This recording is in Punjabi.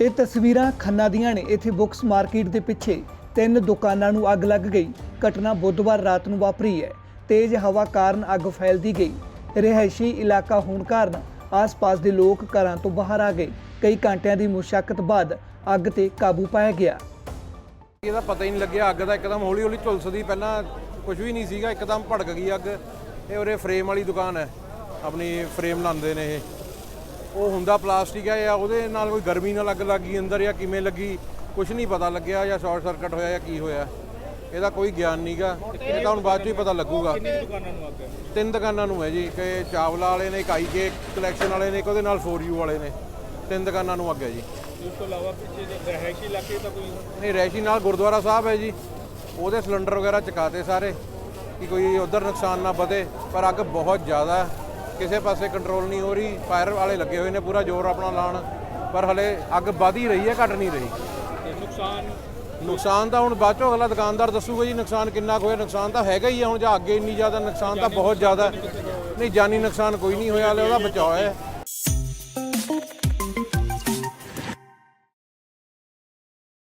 ਇਹ ਤਸਵੀਰਾਂ ਖੰਨਾ ਦੀਆਂ ਨੇ। ਇੱਥੇ ਬੁੱਕਸ ਮਾਰਕੀਟ ਦੇ ਪਿੱਛੇ ਤਿੰਨ ਦੁਕਾਨਾਂ ਨੂੰ ਅੱਗ ਲੱਗ ਗਈ। ਘਟਨਾ ਬੁੱਧਵਾਰ ਰਾਤ ਨੂੰ ਵਾਪਰੀ ਹੈ। ਤੇਜ਼ ਹਵਾ ਕਾਰਨ ਅੱਗ ਫੈਲਦੀ ਗਈ। ਰਿਹਾਇਸ਼ੀ ਇਲਾਕਾ ਹੋਣ ਕਾਰਨ ਆਸ-ਪਾਸ ਦੇ ਲੋਕ ਘਰਾਂ ਤੋਂ ਬਾਹਰ ਆ ਗਏ। ਕਈ ਘੰਟਿਆਂ ਦੀ ਮੁਸ਼ਕਲ ਬਾਅਦ ਅੱਗ ਤੇ ਕਾਬੂ ਪਾਇਆ ਗਿਆ। ਇਹਦਾ ਪਤਾ ਹੀ ਨਹੀਂ ਲੱਗਿਆ। ਅੱਗ ਦਾ ਇੱਕਦਮ ਹੌਲੀ ਹੌਲੀ ਝੁਲਸਦੀ ਪਹਿਲਾਂ ਕੁਝ ਵੀ ਨਹੀਂ ਸੀਗਾ। ਇੱਕਦਮ ਭੜਕ ਗਈ ਅੱਗ। ਇਹ ਉਰੇ ਫਰੇਮ ਵਾਲੀ ਦੁਕਾਨ ਹੈ। ਆਪਣੀ ਫਰੇਮ ਲਾਉਂਦੇ ਨੇ ਇਹ। ਉਹ ਹੁੰਦਾ ਪਲਾਸਟਿਕ ਹੈ ਜਾਂ ਉਹਦੇ ਨਾਲ ਕੋਈ ਗਰਮੀ ਨਾਲ ਅੱਗ ਲੱਗੀ ਅੰਦਰ ਜਾਂ ਕਿਵੇਂ ਲੱਗੀ ਕੁਝ ਨਹੀਂ ਪਤਾ ਲੱਗਿਆ ਜਾਂ ਸ਼ਾਰਟ ਸਰਕਟ ਹੋਇਆ ਜਾਂ ਕੀ ਹੋਇਆ। ਇਹਦਾ ਕੋਈ ਗਿਆਨ ਨਹੀਂਗਾ ਇਹ ਤਾਂ ਹੁਣ ਬਾਅਦ ਚ ਹੀ ਪਤਾ ਲੱਗੂਗਾ। ਤਿੰਨ ਦੁਕਾਨਾਂ ਨੂੰ ਹੈ ਜੀ। ਕਿ ਚਾਵਲਾ ਵਾਲੇ ਨੇ ਕਾਈ ਕੇ ਕਲੈਕਸ਼ਨ ਵਾਲੇ ਨੇ ਇੱਕ ਉਹਦੇ ਨਾਲ ਫੋਰ ਯੂ ਵਾਲੇ ਨੇ। ਤਿੰਨ ਦੁਕਾਨਾਂ ਨੂੰ ਅੱਗ ਹੈ ਜੀ। ਇਸ ਤੋਂ ਇਲਾਵਾ ਪਿੱਛੇ ਰਹਿਸ਼ੀ ਇਲਾਕੇ ਤਾਂ ਕੋਈ ਨਹੀਂ ਰਹਿਸ਼ੀ ਨਾਲ ਗੁਰਦੁਆਰਾ ਸਾਹਿਬ ਹੈ ਜੀ। ਉਹਦੇ ਸਿਲੰਡਰ ਵਗੈਰਾ ਚਕਾਤੇ ਸਾਰੇ। ਕਿ ਕੋਈ ਉਧਰ ਨੁਕਸਾਨ ਨਾ ਵਧੇ ਪਰ ਅੱਗ ਬਹੁਤ ਜ਼ਿਆਦਾ ਕਿਸੇ ਪਾਸੇ ਕੰਟਰੋਲ ਨਹੀਂ ਹੋ ਰਹੀ ਫਾਇਰ ਵਾਲੇ ਲੱਗੇ ਹੋਏ ਨੇ ਪੂਰਾ ਜ਼ੋਰ ਆਪਣਾ ਲਾਉਣ ਪਰ ਹਲੇ ਅੱਗ ਵਧ ਹੀ ਰਹੀ ਹੈ ਘਟ ਨਹੀਂ ਰਹੀ ਤੇ ਨੁਕਸਾਨ ਨੁਕਸਾਨ ਤਾਂ ਹੁਣ ਬਾਅਦ ਚੋਂ ਅਗਲਾ ਦੁਕਾਨਦਾਰ ਦੱਸੂਗਾ ਜੀ ਨੁਕਸਾਨ ਕਿੰਨਾ ਹੋਇਆ ਨੁਕਸਾਨ ਤਾਂ ਹੈਗਾ ਹੀ ਆ ਹੁਣ ਜਾਂ ਅੱਗੇ ਇੰਨੀ ਜ਼ਿਆਦਾ ਨੁਕਸਾਨ ਤਾਂ ਬਹੁਤ ਜ਼ਿਆਦਾ। ਨਹੀਂ ਜਾਨੀ ਨੁਕਸਾਨ ਕੋਈ ਨਹੀਂ ਹੋਇਆ ਹਲੇ ਉਹਦਾ ਬਚਾਅ ਹੈ